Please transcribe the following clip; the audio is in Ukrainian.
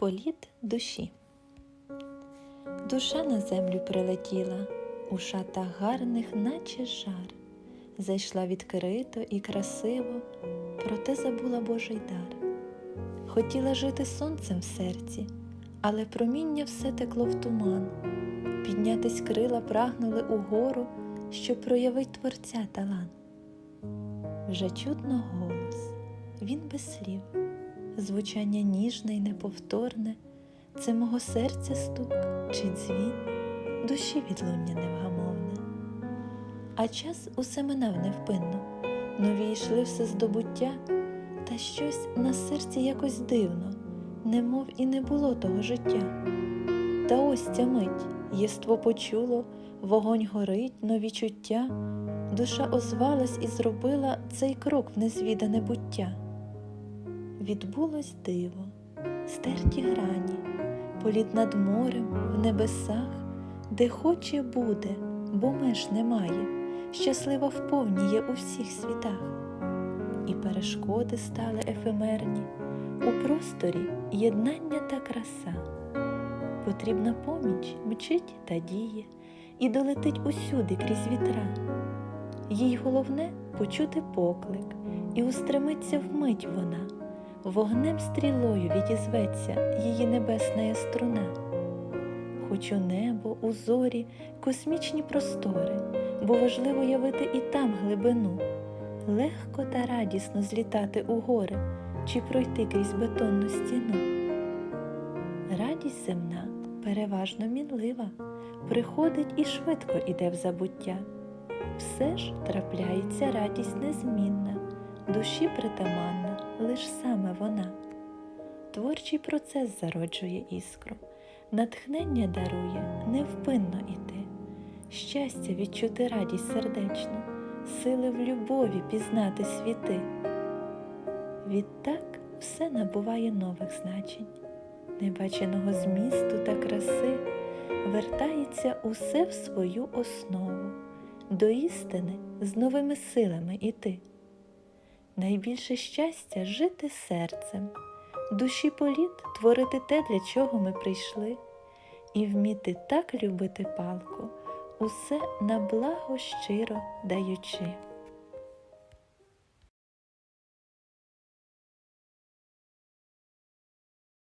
Політ душі. Душа на землю прилетіла, у шатах гарних, наче жар. Зайшла відкрито і красиво, проте забула Божий дар. Хотіла жити сонцем в серці, але проміння все текло в туман. Піднятись крила прагнули угору, щоб проявить творця талант. Вже чутно голос, він без слів, звучання ніжне й неповторне, це мого серця стук чи дзвін, душі відлуння невгамовне. А час усе минав невпинно, нові йшли все здобуття, та щось на серці якось дивно, немов і не було того життя. Та ось ця мить єство почуло, вогонь горить, нові чуття, душа озвалась і зробила цей крок в незвідане буття. Відбулось диво, стерті грані, політ над морем, в небесах, де хоче буде, бо меж немає, щаслива вповні є у всіх світах. І перешкоди стали ефемерні, у просторі єднання та краса. Потрібна поміч мчить та діє, і долетить усюди крізь вітра. Їй головне почути поклик, і устремиться вмить вона, вогнем стрілою відізветься її небесна струна. Хоч у небо, у зорі, космічні простори, бо важливо явити і там глибину, легко та радісно злітати у гори чи пройти крізь бетонну стіну. Радість земна переважно мінлива, приходить і швидко іде в забуття. Все ж трапляється радість незмінна, душі притаманна, лиш саме вона. Творчий процес зароджує іскру, натхнення дарує невпинно іти, щастя відчути радість сердечну, сили в любові пізнати світи. Відтак все набуває нових значень, небаченого змісту та краси, вертається усе в свою основу, до істини з новими силами іти. Найбільше щастя жити серцем, душі політ творити те, для чого ми прийшли, і вміти так любити палку, усе на благо щиро даючи.